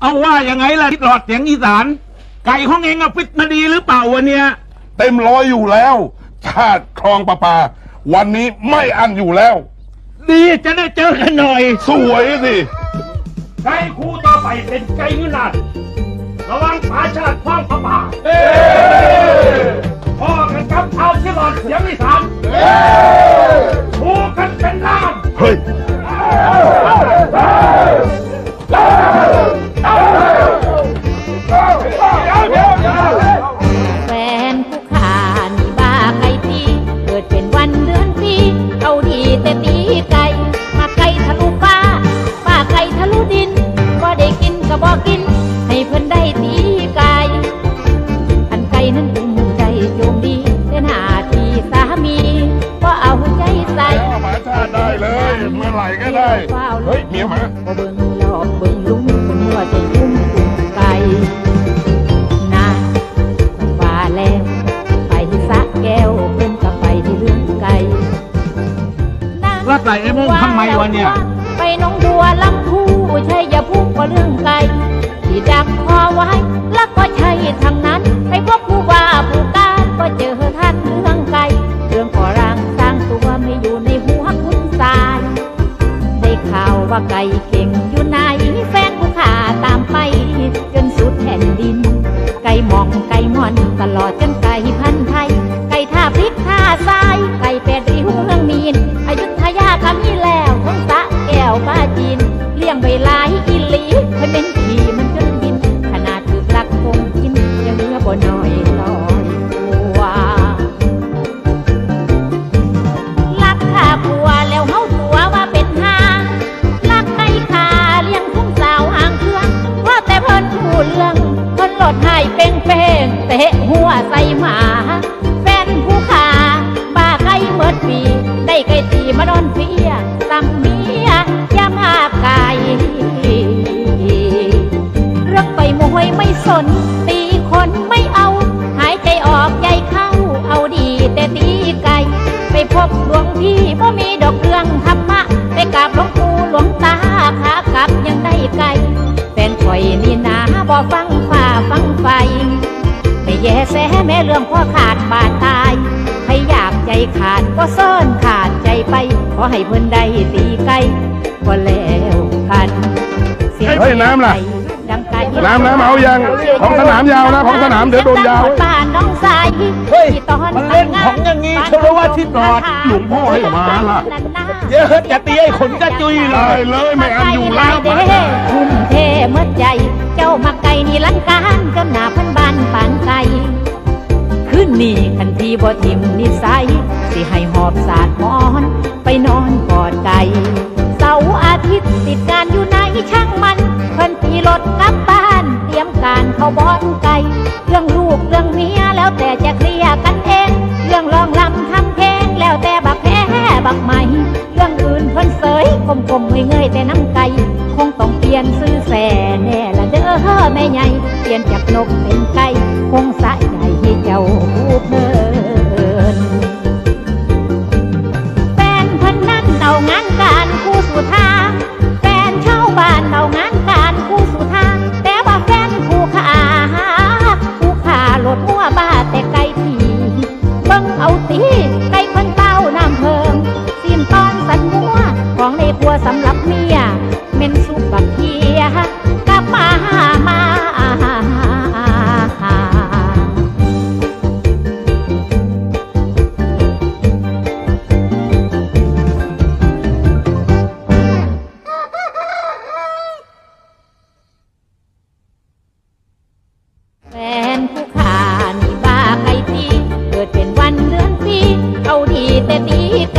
เอาว่ายังไงล่ะที่หลอดเสียงอีสาน ไก่ของเองอะฟิตมาดีหรือเปล่าวะเนี่ย เต็มร้อยอยู่แล้ว ชาติคลองประปา วันนี้ไม่อันอยู่แล้ว ดีจะได้เจอกันหน่อย สวยสิไก่คู่ต่อไปเป็นไก่เงินนันระวังปาชาติคว้างประป่าพ่อกันกับเอาที่หลอดเสียงอีสานคู่กันเป็นล้านเฮ้ย ก็ได้ เฮ้ยเมียหมาบ่เบิ่งหลอกเบิ่งลุงคนมัวใจกุ้มกุ้มไก่นะว่าแล้วไปที่สระแก้วเพิ่นก็ไปที่เรื่องไก่แล้วใส่ไอ้โม่งทำไมวะเนี่ย ไปหน้องบัวลำพูใช่อย่าพูดว่าเรื่องไก่ที่ดักคอไว้แล้วก็ใช่ทางา ฟังฝ่าฟังไฟ ไม่แย่แสแม่เรื่องพ่อขาดบาดตายให้อยากใจขาดก็ซ่อนขาดใจไป ขอให้เพิ่นได้ตีไก่ก็แล้วกันสีงเฮ้ยน้ำล่ะ ดังไก่น้ำน้ำเอายังของสนามยาวนะของสนามเดี๋ยวโดนยาวบ้านน้องสายเฮ้ยที่ตอนมันเล่นของอย่างงี้เชื่อว่าที่ปลอดหลวงพ่อให้มาล่ะเดี๋ยวจะตีไอ้ขนกระจุยเลได้ยเลยไม่อันอยู่แล้ว บ่ทิมนิสัย สิให้หอบสาดมอน ไปนอนกอดไก่เสาร์อาทิตย์ติดการอยู่ในช่างมันเพิ่นตีรถกลับบ้าน เตรียมการเข้าบอนไก่เรื่องลูกเรื่องเมียแล้วแต่จะเคลียร์กันเอง เรื่องลองลำทำเพลงแล้วแต่บักแพ้บักใหม่เรื่องอื่นเพิ่นเสยกลมๆเงยๆแต่น้ำไก่คงต้องเปลี่ยนซื้อแสแน่ละเด้อแม่ใหญ่เปลี่ยนจากนกเป็นไก่คงสะใจให้เจ้าผู้ ขานี่บ้าไก่ตีเกิดเป็นวันเดือนปีเอาดีแต่ตีไก่